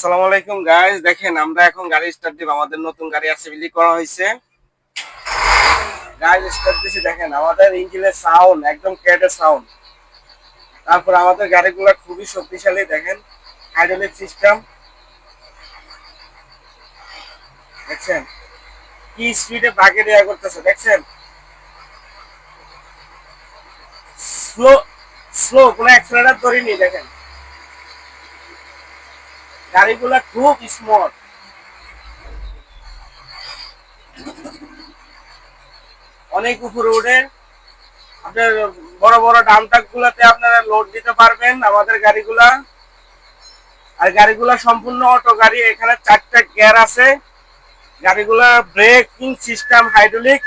আসসালামু আলাইকুম গাইস দেখেন, আমরা এখন গাড়ি স্টার্ট দিব। আমাদের নতুন গাড়ি অ্যাসেম্বলি করা হয়েছে। গাড়ি স্টার্ট দিছি, দেখেন, আমাদের ইঞ্জিনের সাউন্ড একদম ক্যাটের সাউন্ড তারপর আমাদের গাড়িগুলো খুবই শক্তিশালী, দেখেন হাইড্রোলিক সিস্টেম দেখছেন? কি স্পিডে বাগে দেয়া করতেছে, দেখছেন? স্লো স্লো কোনো অ্যাক্সিলেটার ধরিনি, দেখেন। গাড়িগুলা খুব স্মুথ অনেক উপরে উঠে আপনার বড় বড় ডাম ট্রাক গুলাতে আপনারা লোড দিতে পারবেন আমাদের গাড়িগুলা। আর গাড়িগুলা সম্পূর্ণ অটো গাড়ি, এখানে চারটা গিয়ার আছে। গাড়িগুলা ব্রেকিং সিস্টেম হাইড্রোলিক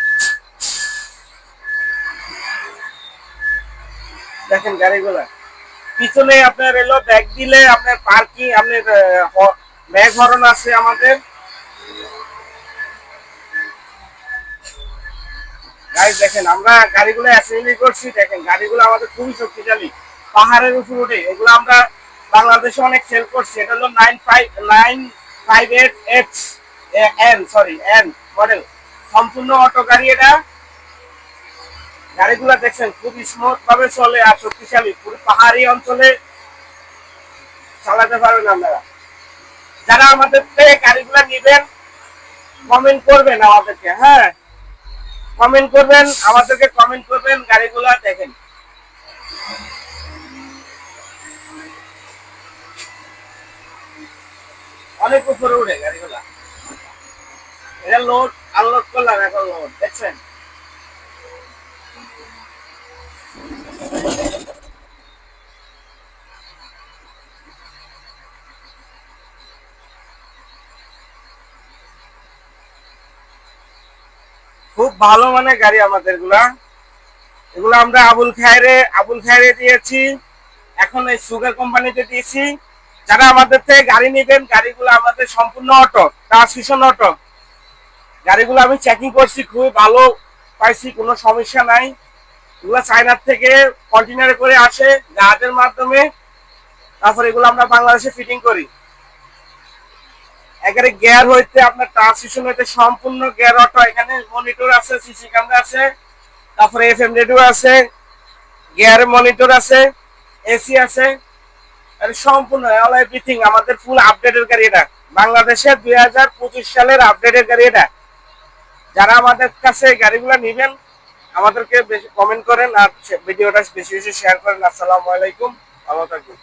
দেখেন গাড়িগুলা। পিছনে আপনার এলো ব্যাগ দিলে আপনার পার্কিং আপনার ব্যাগ হরন আছে আমাদের। দেখেন, আমরা গাড়িগুলো অ্যাসেম্বলি করছি, দেখেন, গাড়িগুলো আমাদের খুবই শক্তিশালী। পাহাড়ের উপর উঠে, এগুলো আমরা বাংলাদেশে অনেক সেল করছি। এটা হলো nine five nine five eight H N sorry N model সম্পূর্ণ অটো গাড়ি এটা। গাড়িগুলো দেখছেন খুব স্মুথ ভাবে চলে আর শক্তিশালী। পুরো পাহাড়ি অঞ্চলে চালাতে পারবেন আপনারা। যারা আমাদের থেকে গাড়িগুলো নিবেন কমেন্ট করবেন আমাদেরকে হ্যাঁ? কমেন্ট করবেন, আমাদেরকে কমেন্ট করবেন, গাড়িগুলো দেখেন। অনেক উপরে উঠে গাড়িগুলা। এটা লোড আনলোড করলাম, এখন লোড দেখছেন? খুব ভালো মানে গাড়ি আমাদেরগুলা এগুলো আমরা আবুল খায়রে আবুল খায়রে দিয়েছি। এখন এই সুগার কোম্পানিতে দিয়েছি। যারা আমাদের থেকে গাড়ি নেবেন, গাড়িগুলো আমাদের সম্পূর্ণ অটো ট্রান্সমিশন অটো। গাড়িগুলো আমি চেকিং করছি, খুবই ভালো পাইছি, কোনো সমস্যা নাই। এগুলো চায়নার থেকে কন্টেনারে করে আসে জাহাজের মাধ্যমে। তারপর এগুলো আমরা বাংলাদেশে ফিটিং করি। এখানে গিয়ার হইতে আপনার ট্রান্সমিশন হইতে সম্পূর্ণ গিয়ার অটো এখানে মনিটর আছে সিসি ক্যামেরা আছে, তারপরে এফএম রেডিও আছে গিয়ারের মনিটর আছে এসি আছে। সম্পূর্ণ অল এভরিথিং আমাদের ফুল আপডেটের গাড়ি এটা। বাংলাদেশে দুই হাজার পঁচিশ সালের আপডেটের গাড়ি এটা। যারা আমাদের কাছে গাড়িগুলো নেবেন আমাদেরকে বেশি কমেন্ট করেন আর ভিডিওটা বেশি বেশি শেয়ার করেন। আসসালামু আলাইকুম। ভালো থাকবেন।